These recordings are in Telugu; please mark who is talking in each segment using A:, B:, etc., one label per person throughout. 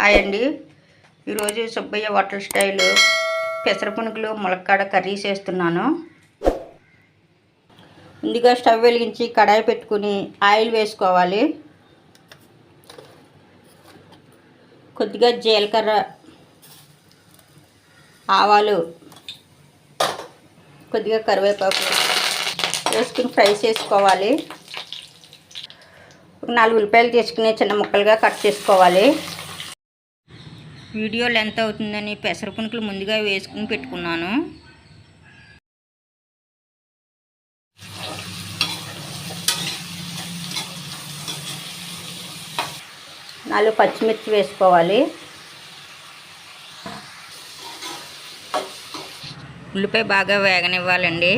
A: హాయ్ అండి. ఈరోజు సుబ్బయ్య హోటల్ స్టైల్ పెసర పునుగులు ములక్కాడ కర్రీ చేస్తున్నాను. ముందుగా స్టవ్ వెలిగించి కడాయి పెట్టుకుని ఆయిల్ వేసుకోవాలి. కొద్దిగా జీలకర్ర ఆవాలు కొద్దిగా కరివేపాకు వేసుకుని ఫ్రై చేసుకోవాలి. ఒక నాలుగు ఉల్లిపాయలు తీసుకుని చిన్న ముక్కలుగా కట్ చేసుకోవాలి. వీడియో లెంత్ అవుతుందని పెసర పునుకులు ముందుగా వేసుకుని పెట్టుకున్నాను. నాలుగు పచ్చిమిర్చి వేసుకోవాలి. ఉల్లిపాయ బాగా వేగనివ్వాలండి.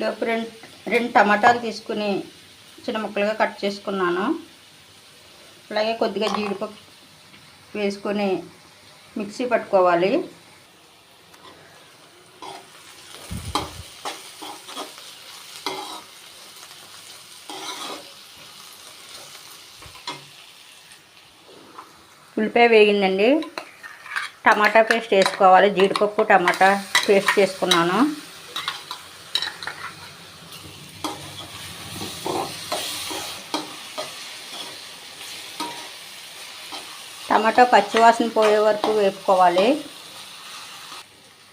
A: లోపు రెండు రెండు టమాటాలు తీసుకుని చిన్న ముక్కలుగా కట్ చేసుకున్నాను. అలాగే కొద్దిగా జీడిపప్పు వేసుకొని మిక్సీ పట్టుకోవాలి. ఉల్లిపాయ వేగిందండి. టమాటా పేస్ట్ వేసుకోవాలి. జీడిపప్పు టమాటా పేస్ట్ చేసుకున్నాను. టమాటా పచ్చివాసన పోయే వరకు వేపుకోవాలి.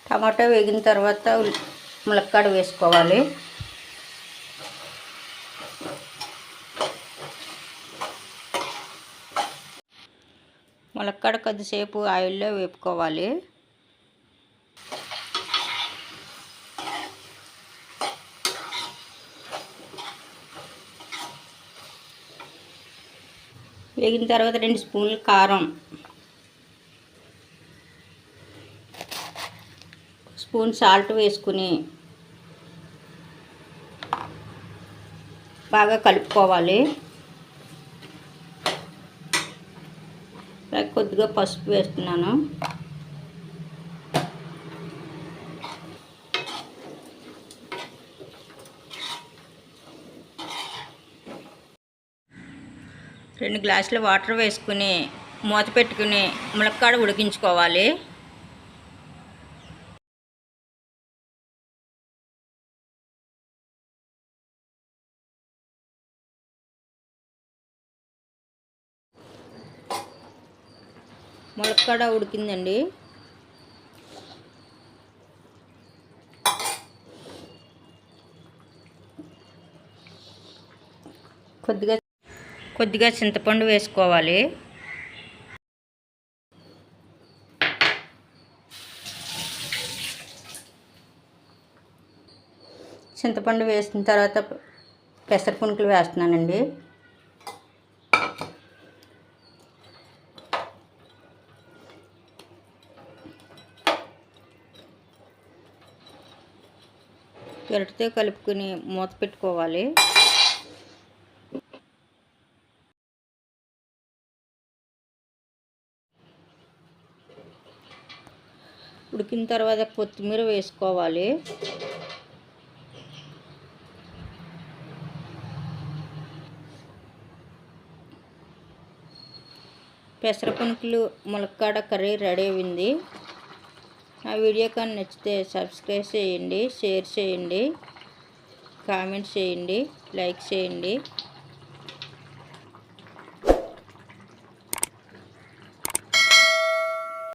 A: టమాటా వేగిన తర్వాత ములక్కాడ వేసుకోవాలి. ములక్కాడ కొద్దిసేపు ఆయిల్లో వేపుకోవాలి. వేగిన తర్వాత రెండు స్పూన్లు కారం. స్పూన్ సాల్ట్ వేసుకుని బాగా కలుపుకోవాలి. కొద్దిగా పసుపు వేస్తున్నాను. రెండు గ్లాసులు వాటర్ వేసుకుని మూత పెట్టుకుని ములక్కాడ ఉడికించుకోవాలి. ములక్కాడ ఉడికిందండి. కొద్దిగా కొద్దిగా చింతపండు వేసుకోవాలి. చింతపండు వేసిన తర్వాత పెసర పునుకులు వేస్తున్నానండి. గరిటతో కలుపుకుని మూత పెట్టుకోవాలి. ఉడికిన తర్వాత కొత్తిమీర వేసుకోవాలి. పెసర పునుకులు ములక్కాడ కర్రీ రెడీ అయింది నా వీడియో కానీ నచ్చితే సబ్స్క్రైబ్ చేయండి షేర్ చేయండి కామెంట్ చేయండి లైక్ చేయండి.